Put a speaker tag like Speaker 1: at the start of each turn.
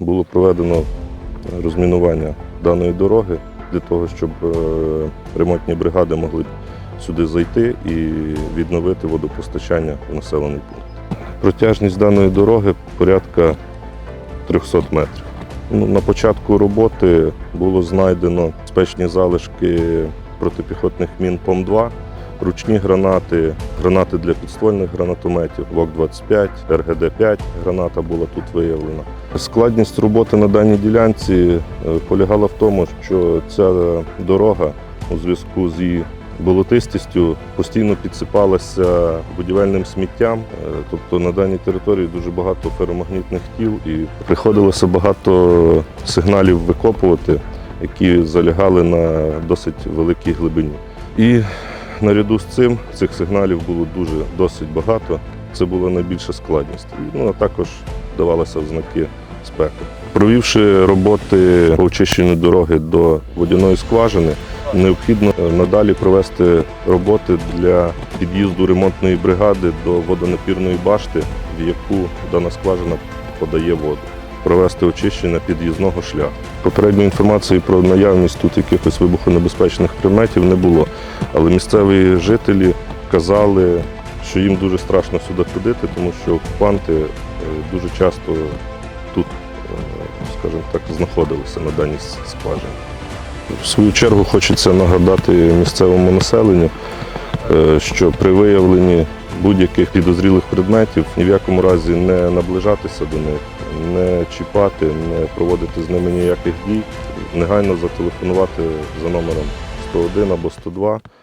Speaker 1: Було проведено розмінування даної дороги для того, щоб е, ремонтні бригади могли сюди зайти і відновити водопостачання в населений пункт. Протяжність даної дороги порядка 300 метрів. Ну, на початку роботи було знайдено спечні залишки протипіхотних мін ПОМ-2, ручні гранати, гранати для підствольних гранатометів, ВОК-25, РГД-5 граната була тут виявлена. Складність роботи на даній ділянці е, полягала в тому, що ця дорога у зв'язку з її болотистістю постійно підсипалася будівельним сміттям. Е, Тобто на даній території дуже багато феромагнітних тіл і приходилося багато сигналів викопувати, які залягали на досить великій глибині. І наряду з цим цих сигналів було дуже досить багато. Це була найбільша складність. Ну а також давалися ознаки спеки. Провівши роботи по очищенню дороги до водяної скважини, необхідно е, надалі провести роботи для під'їзду ремонтної бригади до водонапірної башти, в яку дана скважина подає воду. Провести очищення під'їзного шляху. Попередньої інформації про наявність тут якихось вибухонебезпечних предметів не було. Але місцеві жителі казали, що їм дуже страшно сюди ходити, тому що окупанти е, дуже часто тут, е, скажімо так, знаходилися на даній скважині. В свою чергу хочеться нагадати місцевому населенню, е, що при виявленні будь-яких підозрілих предметів ні в якому разі не наближатися до них, не чіпати, не проводити з ними ніяких дій, негайно зателефонувати за номером 101 або 102